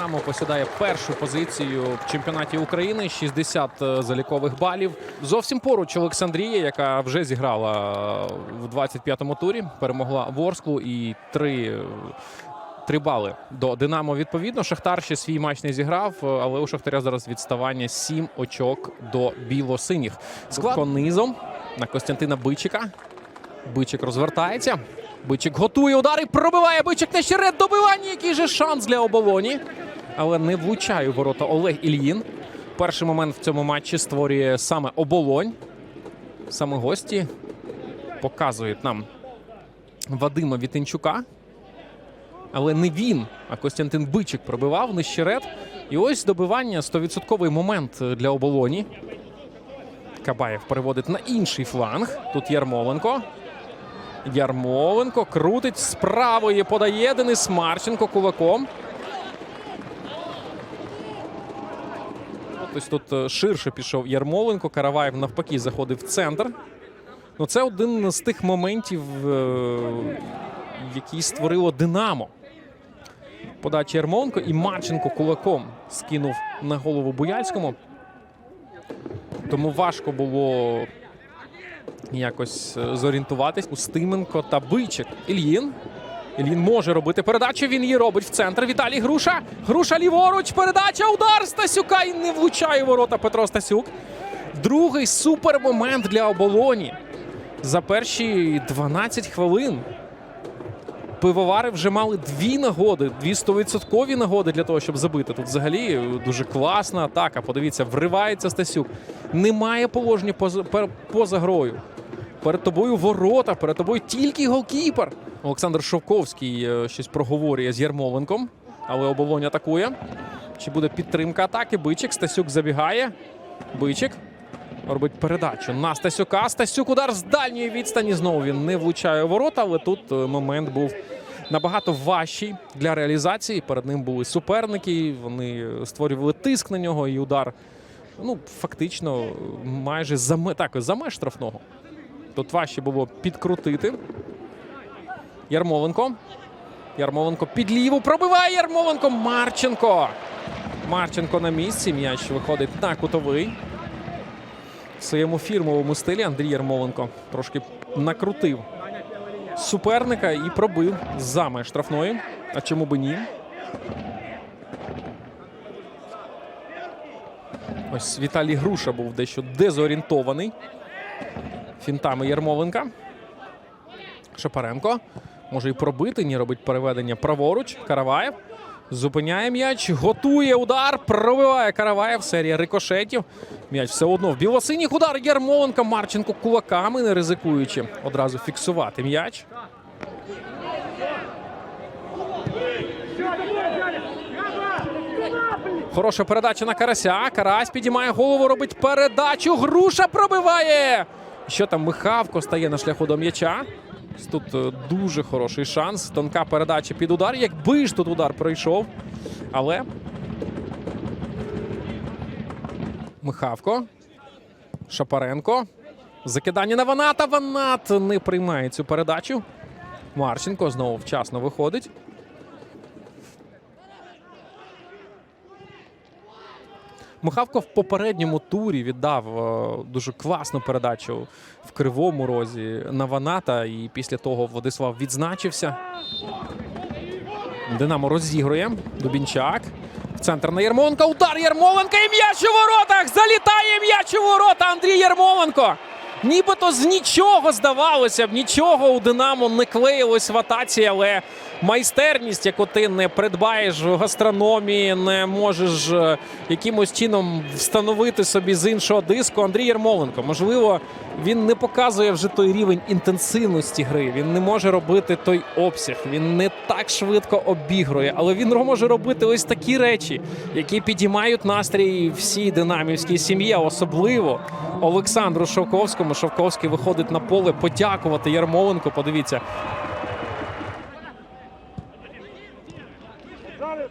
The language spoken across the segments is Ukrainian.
Динамо посідає першу позицію в чемпіонаті України. 60 залікових балів. Зовсім поруч Олександрія, яка вже зіграла в 25-му турі, перемогла Ворсклу і три. Три бали до Динамо. Відповідно, Шахтар ще свій матч не зіграв, але у Шахтаря зараз відставання 7 очок до біло-синіх. Склад низом на Костянтина Бичика. Бичик розвертається. Бичик готує удар і пробиває Бичик на щерет добивання. Який же шанс для оболоні. Але не влучає у ворота Олег Ільїн. Перший момент в цьому матчі створює саме оболонь. Саме гості показують нам Вадима Вітинчука. Але не він, а Костянтин Бичик пробивав нищерет. І ось добивання 100% момент для оболоні. Кабаєв переводить на інший фланг. Тут Ярмоленко. Ярмоленко крутить з правої, подає Денис Марченко кулаком. Ось тут е, ширше пішов Ярмоленко. Караваєв навпаки заходив в центр. Ну, це один з тих моментів, е, який створило Динамо. Подача Ярмоленко і Марченко кулаком скинув на голову Буяльському. Тому важко було якось е, зорієнтуватись. Устименко та Бичик. Ільїн. Ільїн може робити передачу. Він її робить в центр. Віталій Груша. Груша ліворуч. Передача. Удар Стасюка. І не влучає ворота Петро Стасюк. Другий супермомент для оболоні. За перші 12 хвилин. Пивовари вже мали дві нагоди, дві стовідсоткові нагоди для того, щоб забити. Тут взагалі дуже класна атака. Подивіться, вривається Стасюк. Немає положення поза, поза грою. Перед тобою ворота, перед тобою тільки голкіпер. Олександр Шовковський е, щось проговорює з Ярмоленком, але оболонь атакує. Чи буде підтримка атаки? Бичик. Стасюк забігає. Бичик робить передачу на Стасюка. Стасюк удар з дальньої відстані. Знову він не влучає ворота, але тут е, момент був набагато важчий для реалізації. Перед ним були суперники. Вони створювали тиск на нього і удар. Ну, фактично, майже за так, за меж штрафного. Тут важче було підкрутити. Ярмоленко. Ярмоленко під ліву. Пробиває Ярмоленко. Марченко. Марченко на місці. М'яч виходить на кутовий. В своєму фірмовому стилі Андрій Ярмоленко трошки накрутив суперника і пробив за меж штрафної. А чому би ні? Ось Віталій Груша був дещо дезорієнтований фінтами Ярмоленка. Шапаренко може і пробити, ні робить переведення праворуч. Караваєв зупиняє м'яч, готує удар, пробиває Караваєв. Серія рикошетів. М'яч все одно в білосиніх удар Ярмоленка. Марченко кулаками, не ризикуючи одразу фіксувати м'яч. Хороша передача на Карася. Карась підіймає голову, робить передачу. Груша пробиває. Що там Михавко стає на шляху до м'яча. Тут е, дуже хороший шанс. Тонка передача під удар. Якби ж тут удар пройшов. Але Михавко. Шапаренко. Закидання на Ваната. Ванат не приймає цю передачу. Марченко знову вчасно виходить. Михавко в попередньому турі віддав е, дуже класну передачу в кривому розі на Ваната. І після того Владислав відзначився. Динамо розігрує. Дубінчак. Центр на Єрмоленка. Удар Єрмоленка і м'яч у воротах. Залітає м'яч у ворота. Андрій Єрмоленко. Нібито з нічого здавалося б, нічого у Динамо не клеїлось в атаці, але майстерність, яку ти не придбаєш в гастрономії, не можеш е, якимось чином встановити собі з іншого диску. Андрій Єрмоленко. Можливо, він не показує вже той рівень інтенсивності гри. Він не може робити той обсяг. Він не так швидко обігрує, але він може робити ось такі речі, які підіймають настрій всій динамівській сім'ї, особливо Олександру Шовковському. Шовковський виходить на поле подякувати Ярмоленку. Подивіться.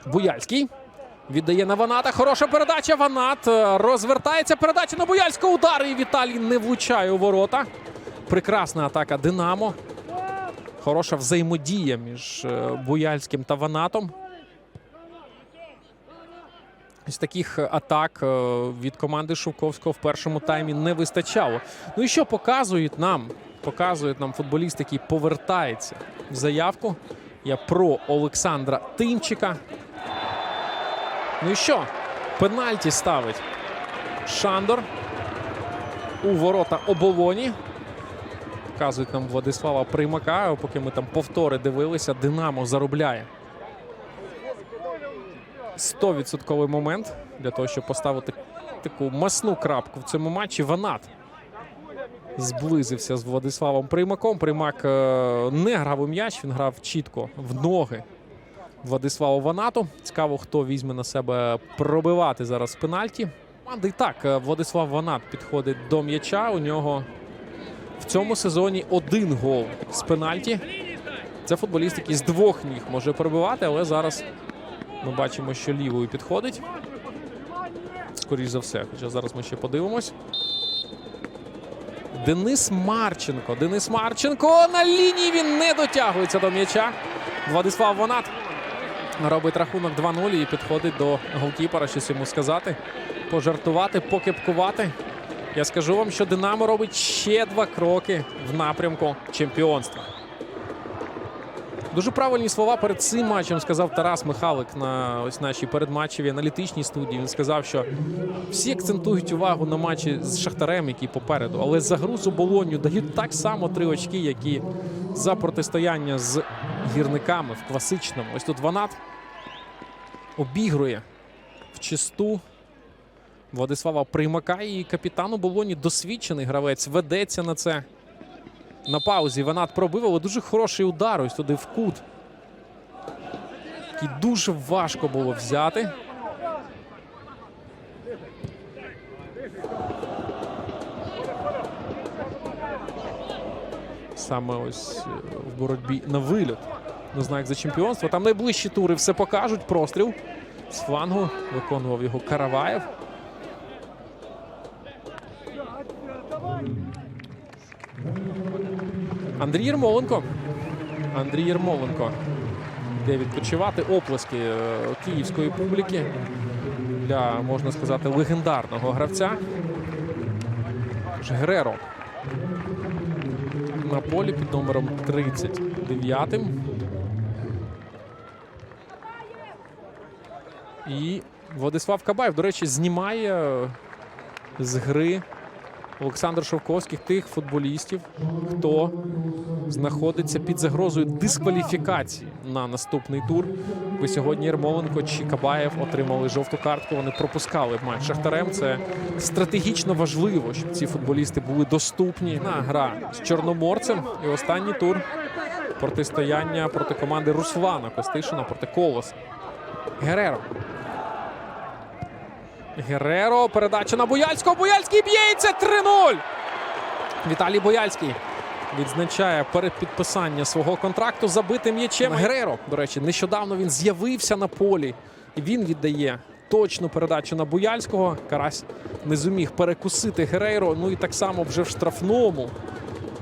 Буяльський. Віддає на Ваната. Хороша передача. Ванат е, розвертається. Передача на Буяльського. Удар. І Віталій не влучає у ворота. Прекрасна атака Динамо. Хороша взаємодія між е, Буяльським та Ванатом. Ось таких атак е, від команди Шовковського в першому таймі не вистачало. Ну і що показують нам? Показують нам футболіст, який повертається в заявку. Я про Олександра Тимчика. Ну і що? Пенальті ставить Шандор у ворота оболоні. Показують нам Владислава Приймака. Поки ми там повтори дивилися, Динамо заробляє. 100% момент для того, щоб поставити таку масну крапку в цьому матчі. Ванат зблизився з Владиславом Приймаком. Приймак е, не грав у м'яч, він грав чітко в ноги Владиславу Ванату. Цікаво, хто візьме на себе пробивати зараз пенальті. Команда і так, е, Владислав Ванат підходить до м'яча. У нього в цьому сезоні один гол з пенальті. Це футболіст, який з двох ніг може пробивати, але зараз ми бачимо, що лівою підходить. Скоріше за все, хоча зараз ми ще подивимось. Денис Марченко. Денис Марченко на лінії він не дотягується до м'яча. Владислав Ванат робить рахунок 2-0 і підходить до голкіпера. Щось йому сказати, пожартувати, покепкувати. Я скажу вам, що Динамо робить ще два кроки в напрямку чемпіонства. Дуже правильні слова перед цим матчем сказав Тарас Михалик на ось нашій передматчевій аналітичній студії. Він сказав, що всі акцентують увагу на матчі з Шахтарем, який попереду, але за гру з оболонню дають так само три очки, як і за протистояння з гірниками в класичному. Ось тут Ванат обігрує в чисту Владислава Приймака і капітан оболоні досвідчений гравець ведеться на це. На паузі Ванат пробив, але дуже хороший удар ось туди в кут. Який дуже важко було взяти. Саме ось е, в боротьбі на виліт. Не знаю, як за чемпіонство. Там найближчі тури все покажуть. Простріл з флангу виконував його Караваєв. Андрій Єрмоленко. Андрій Єрмоленко. Де відпочивати оплески е, київської публіки для, можна сказати, легендарного гравця. Тож Гереро на полі під номером 39. І Владислав Кабаєв, до речі, знімає з гри Олександр Шовковських тих футболістів, хто знаходиться під загрозою дискваліфікації на наступний тур. Бо сьогодні Єрмоленко чи Кабаєв отримали жовту картку. Вони пропускали матч Шахтарем. Це стратегічно важливо, щоб ці футболісти були доступні на гра з Чорноморцем. І останній тур протистояння проти команди Руслана Костишина проти Колоса. Гереро. Гереро. Передача на Бояльського. Бояльський б'ється 3-0. Віталій Бояльський відзначає передпідписання свого контракту забитим м'ячем. Гереро, до речі, нещодавно він з'явився на полі. І він віддає точну передачу на Бояльського. Карась не зуміг перекусити Герейро. Ну і так само вже в штрафному.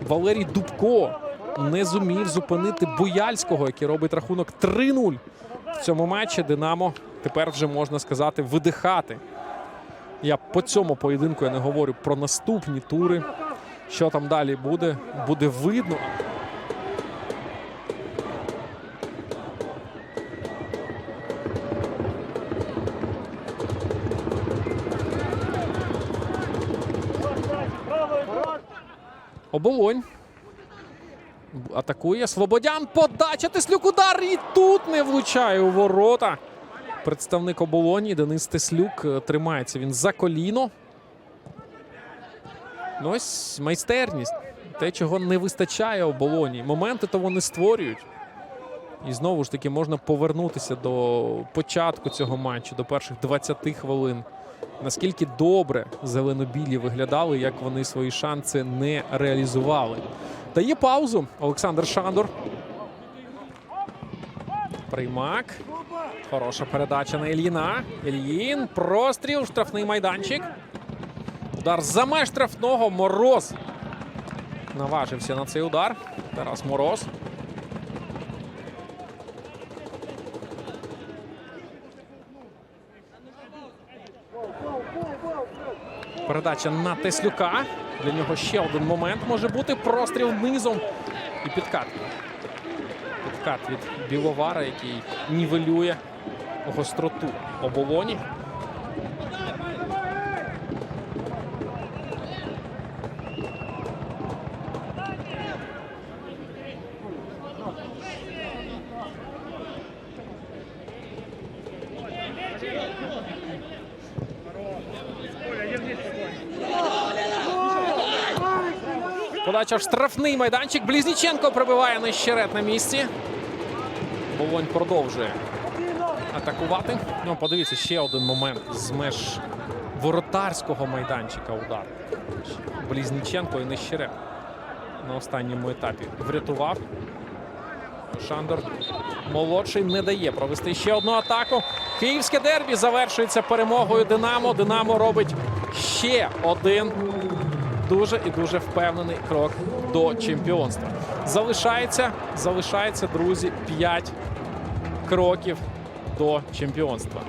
Валерій Дубко не зумів зупинити Бояльського, який робить рахунок 3-0 в цьому матчі. Динамо тепер вже можна сказати видихати. Я по цьому поєдинку я не говорю про наступні тури. Що там далі буде, буде видно. Оболонь. Атакує Слободян. Подача Теслюк удар. І тут не влучає у ворота. Представник оболоні Денис Теслюк е, тримається він за коліно. Ну ось майстерність. Те, чого не вистачає оболоні. Моменти то вони створюють. І знову ж таки можна повернутися до початку цього матчу, до перших 20 хвилин. Наскільки добре зелено-білі виглядали, як вони свої шанси не реалізували. Дає паузу Олександр Шандор. Приймак. Хороша передача на Ільїна. Ільїн. Простріл. Штрафний майданчик. Удар за меж штрафного. Мороз. Наважився на цей удар. Тарас Мороз. Передача на Теслюка. Для нього ще один момент може бути. Простріл низом і підкат. Підкат від Біловара, який нівелює гостроту оболоні. Подача штрафний майданчик. Близніченко прибиває нещерет на місці. Болонь продовжує атакувати. Ну, подивіться, ще один момент з меж воротарського майданчика удар. Близніченко і нещерет на останньому етапі врятував. Шандор молодший не дає провести ще одну атаку. Київське дербі завершується перемогою Динамо. Динамо робить ще один дуже і дуже впевнений крок до чемпіонства. Залишається, залишається, друзі, 5 кроків до чемпіонства.